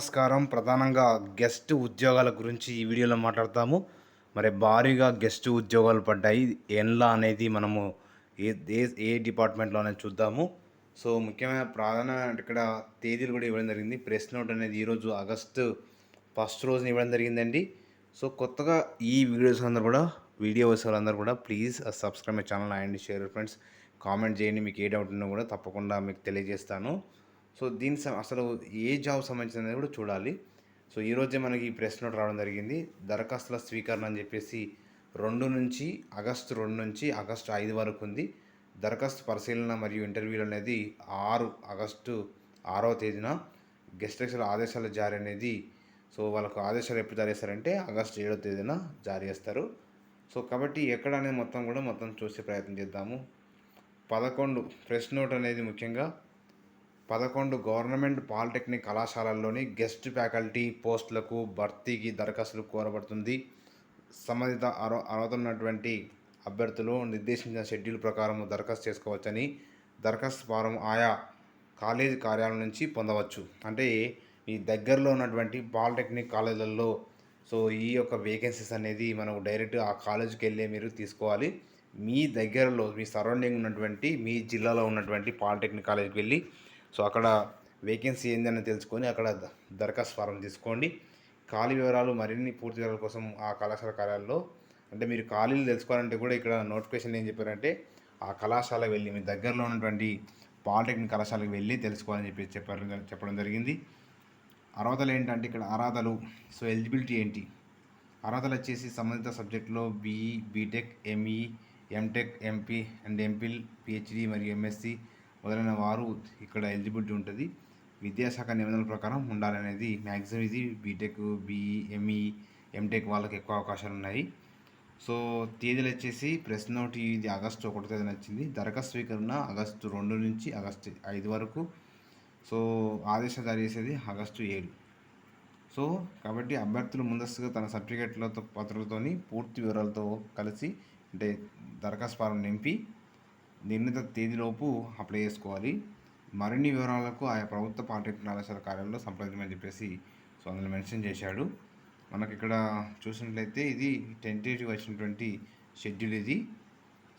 నమస్కారం. ప్రధానంగా గెస్ట్ ఉద్యోగాల గురించి ఈ వీడియోలో మాట్లాడతాము. మరి భారీగా గెస్ట్ ఉద్యోగాలు పడ్డాయి. ఎన్లా అనేది మనము ఏ ఏ ఏ డిపార్ట్మెంట్లో అనేది చూద్దాము. సో ముఖ్యమైన ప్రధాన ఇక్కడ తేదీలు కూడా ఇవ్వడం జరిగింది. ప్రెస్ నోట్ అనేది ఈరోజు ఆగస్టు ఫస్ట్ రోజున ఇవ్వడం జరిగిందండి. సో కొత్తగా ఈ వీడియోస్ అందరూ కూడా వీడియోస్ వాళ్ళందరూ కూడా please subscribe my channel and share friends. Comment చేయండి. మీకు ఏ డౌట్ ఉన్నా కూడా తప్పకుండా మీకు తెలియజేస్తాను. సో దీని సం- అసలు ఏ జాబ్ సంబంధించినది కూడా చూడాలి. సో ఈరోజే మనకి ఈ ప్రెస్ నోట్ రావడం జరిగింది. దరఖాస్తుల స్వీకరణ అని చెప్పేసి రెండు నుంచి ఆగస్టు రెండు నుంచి ఆగస్టు ఐదు వరకు ఉంది. దరఖాస్తు పరిశీలన మరియు ఇంటర్వ్యూలు అనేది ఆరు ఆగస్టు ఆరవ తేదీన. గెస్ట్ లెక్చర్ ఆదేశాల జారీ అనేది సో వాళ్ళకు ఆదేశాలు ఎప్పుడు జారీ చేస్తారంటే ఆగస్టు ఏడవ తేదీన జారీ చేస్తారు. సో కాబట్టి ఎక్కడ అనేది మొత్తం కూడా మొత్తం చూసే ప్రయత్నం చేద్దాము. పదకొండు ప్రెస్ నోట్ అనేది ముఖ్యంగా పదకొండు గవర్నమెంట్ పాలిటెక్నిక్ కళాశాలల్లోని గెస్ట్ ఫ్యాకల్టీ పోస్టులకు భర్తీకి దరఖాస్తులు కోరబడుతుంది. సంబంధిత అర్హ అర్హత ఉన్నటువంటి అభ్యర్థులు నిర్దేశించిన షెడ్యూల్ ప్రకారం దరఖాస్తు చేసుకోవచ్చని దరఖాస్తు ఫారం ఆయా కాలేజీ కార్యాలయం నుంచి పొందవచ్చు. అంటే ఈ దగ్గరలో ఉన్నటువంటి పాలిటెక్నిక్ కాలేజీలలో సో ఈ యొక్క వేకెన్సీస్ అనేది మనం డైరెక్ట్ ఆ కాలేజీకి వెళ్ళే మీరు తీసుకోవాలి. మీ దగ్గరలో మీ సరౌండింగ్ ఉన్నటువంటి మీ జిల్లాలో ఉన్నటువంటి పాలిటెక్నిక్ కాలేజీకి వెళ్ళి సో అక్కడ వేకెన్సీ ఏందని తెలుసుకొని అక్కడ దరఖాస్తు ఫారం తీసుకోండి. ఖాళీ వివరాలు మరిన్ని పూర్తి వివరాల కోసం ఆ కళాశాల కార్యాలయంలో అంటే మీరు ఖాళీలు తెలుసుకోవాలంటే కూడా ఇక్కడ నోటిఫికేషన్ ఏం చెప్పారంటే ఆ కళాశాల వెళ్ళి మీ దగ్గరలో ఉన్నటువంటి పాలిటెక్నిక్ కళాశాలకు వెళ్ళి తెలుసుకోవాలని చెప్పి చెప్పారు చెప్పడం జరిగింది. అర్హతలు ఏంటంటే ఇక్కడ అర్హతలు సో ఎలిజిబిలిటీ ఏంటి? అర్హతలు వచ్చేసి సంబంధిత సబ్జెక్టులో BE BTech ME MTech MP and MPhil PhD మరియు ఎంఎస్సి మొదలైన వారు ఇక్కడ ఎలిజిబిలిటీ ఉంటుంది. విద్యాశాఖ నిబంధనల ప్రకారం ఉండాలనేది మ్యాక్సిమం ఇది. బీటెక్ బీఈ ఎంఈ ఎంటెక్ వాళ్ళకి ఎక్కువ అవకాశాలు ఉన్నాయి. సో తేదీలు వచ్చేసి ప్రెస్ నోట్ ఇది ఆగస్టు ఒకటో తేదీన వచ్చింది. దరఖాస్తు స్వీకరణ ఆగస్టు రెండు నుంచి ఆగస్టు ఐదు వరకు. సో ఆదేశం జారీ చేసేది ఆగస్టు ఏడు. సో కాబట్టి అభ్యర్థులు ముందస్తుగా తన సర్టిఫికేట్లతో పత్రాలతోని పూర్తి వివరాలతో కలిసి అంటే దరఖాస్తు ఫారం నింపి నిర్ణీత తేదీలోపు అప్లై చేసుకోవాలి. మరిన్ని వివరాలకు ఆయా ప్రభుత్వ పాలిటెక్నిక్ శాఖ కార్యాలయంలో సంప్రదించమని చెప్పేసి సో అందులో మెన్షన్ చేశాడు. మనకి ఇక్కడ చూసినట్లయితే ఇది టెంటేటివ్ వచ్చినటువంటి షెడ్యూల్ ఇది.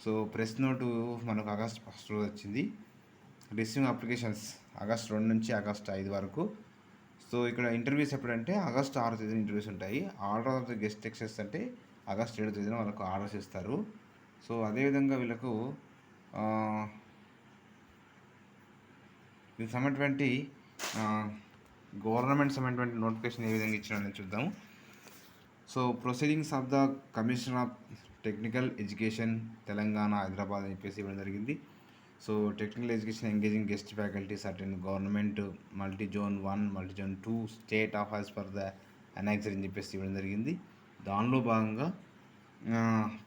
సో ప్రెస్ నోటు మనకు ఆగస్ట్ ఫస్ట్ రోజు వచ్చింది. రిసీవ్ అప్లికేషన్స్ ఆగస్ట్ రెండు నుంచి ఆగస్ట్ ఐదు వరకు. సో ఇక్కడ ఇంటర్వ్యూస్ ఎప్పుడంటే ఆగస్ట్ ఆరు తేదీన ఇంటర్వ్యూస్ ఉంటాయి. Order of the guest access అంటే ఆగస్ట్ ఏడు తేదీన వాళ్ళకు ఆర్డర్స్ ఇస్తారు. సో అదేవిధంగా వీళ్ళకు దీనికి సంబంధించినటువంటి గవర్నమెంట్ సంబంధించినటువంటి నోటిఫికేషన్ ఏ విధంగా ఇచ్చిన చూద్దాము so proceedings of the commission of technical education Telangana Hyderabad అని చెప్పేసి ఇవ్వడం జరిగింది. So technical education engaging guest faculties attend government multi zone one multi zone two state of as per the annexure అని చెప్పేసి ఇవ్వడం జరిగింది. దానిలో భాగంగా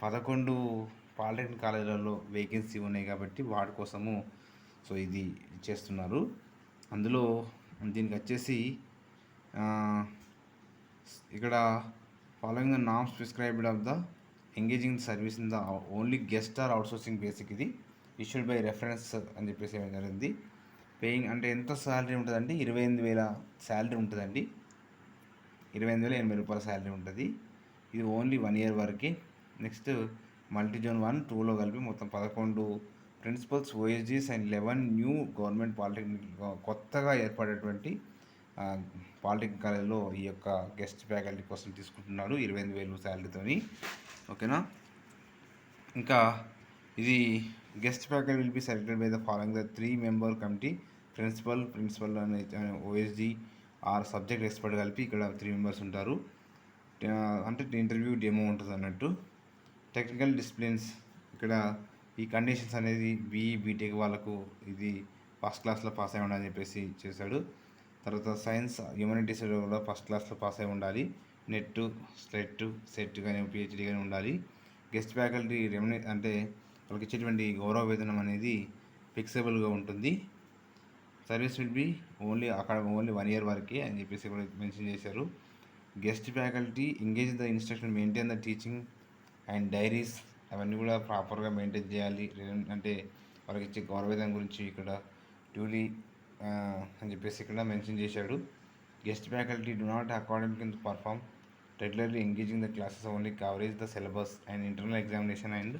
పదకొండు పాలిటెక్నిక్ కాలేజీలలో వేకెన్సీ ఉన్నాయి కాబట్టి వాటి కోసము సో ఇది చేస్తున్నారు. అందులో దీనికి వచ్చేసి ఇక్కడ following the norms prescribed of the engaging service in the only guest or outsourcing basic ఇది. ఇష్యూడ్ బై రెఫరెన్స్ అని చెప్పేసి జరిగింది. పేయింగ్ అంటే ఎంత శాలరీ ఉంటుందంటే ఇరవై ఎనిమిది వేల శాలరీ ఉంటుందండి. ఇరవై ఎనిమిది వేల ఎనభై రూపాయల శాలరీ ఉంటుంది. ఇది ఓన్లీ వన్ ఇయర్ వరకే. నెక్స్ట్ మల్టీ జోన్ వన్ టూలో కలిపి మొత్తం పదకొండు principals ఓఎస్జీస్ and eleven new government polytechnic కొత్తగా ఏర్పడేటువంటి పాలిటెక్నిక్ కాలేజీలో ఈ యొక్క గెస్ట్ ఫ్యాకల్టీ కోసం తీసుకుంటున్నారు ఇరవై ఎనిమిది వేలు శాలరీతోని. ఓకేనా? ఇంకా ఇది guest faculty will be selected by the following the three member committee principal principal అనే ఓఎస్జీ ఆర్ సబ్జెక్ట్ ఎక్స్పర్ట్ కలిపి ఇక్కడ త్రీ మెంబర్స్ ఉంటారు. అంటే ఇంటర్వ్యూ డెమో ఉంటుంది అన్నట్టు. టెక్నికల్ డిసిప్లిన్స్ ఇక్కడ ఈ కండిషన్స్ అనేది బీఈ బీటెక్ వాళ్ళకు ఇది ఫస్ట్ క్లాస్లో పాస్ అయి ఉండాలని చెప్పేసి చేశాడు. తర్వాత సైన్స్ హ్యూమనిటీస్ కూడా ఫస్ట్ క్లాస్లో పాస్ అయి ఉండాలి. నెట్ స్లెట్ సెట్ కానీ పిహెచ్డి కానీ ఉండాలి. గెస్ట్ ఫ్యాకల్టీ రెమ్యూ అంటే వాళ్ళకి ఇచ్చేటువంటి గౌరవ వేతనం అనేది ఫిక్సబుల్గా ఉంటుంది. సర్వీస్ విల్ బి ఓన్లీ అక్కడ ఓన్లీ వన్ ఇయర్ వరకే అని చెప్పేసి కూడా మెన్షన్ చేశారు. Guest faculty engage the instruction maintain the teaching and diaries అవన్నీ కూడా ప్రాపర్గా మెయింటైన్ చేయాలి. అంటే వాళ్ళకి ఇచ్చే గౌరవేదం గురించి ఇక్కడ డ్యూలీ అని చెప్పేసి ఇక్కడ మెన్షన్ చేశాడు. Guest faculty do not accordingly perform. Regularly engaging the classes only coverage the syllabus and internal examination and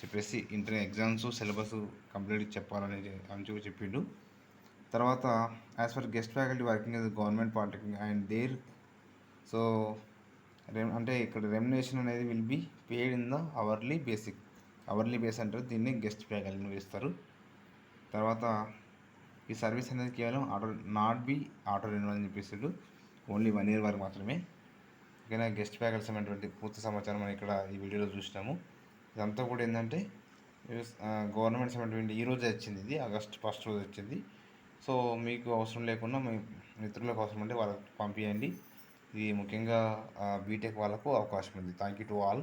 చెప్పేసి ఇంటర్ ఎగ్జామ్స్ సిలబస్ కంప్లీట్ చెప్పాలని అని చెప్పి చెప్పిండు. తర్వాత as for guest faculty working is government polytechnic and there so అంటే ఇక్కడ remuneration అనేది will be paid in the hourly basic hourly base అంటారు దీన్ని గెస్ట్ ఫ్యాకల్టీని వేస్తారు తర్వాత ఈ సర్వీస్ అనేది కేవలం auto not be auto renewal అని చెప్పేసాడు ఓన్లీ వన్ ఇయర్ వరకు మాత్రమే. ఓకేనా? గెస్ట్ ఫ్యాకల్టీస్ అనేటువంటి పూర్తి సమాచారం మనం ఇక్కడ ఈ వీడియోలో చూసినాము. ఇదంతా కూడా ఏంటంటే గవర్నమెంట్ అనేటువంటి ఈ రోజే వచ్చింది ఇది ఆగస్ట్ ఫస్ట్ రోజు వచ్చింది. సో మీకు అవసరం లేకుండా మీ మిత్రులకు అవసరం ఉంటే వాళ్ళకి పంపించండి ఇది ముఖ్యంగా బీటెక్ వాళ్ళకు అవకాశం ఉంది. Thank you to all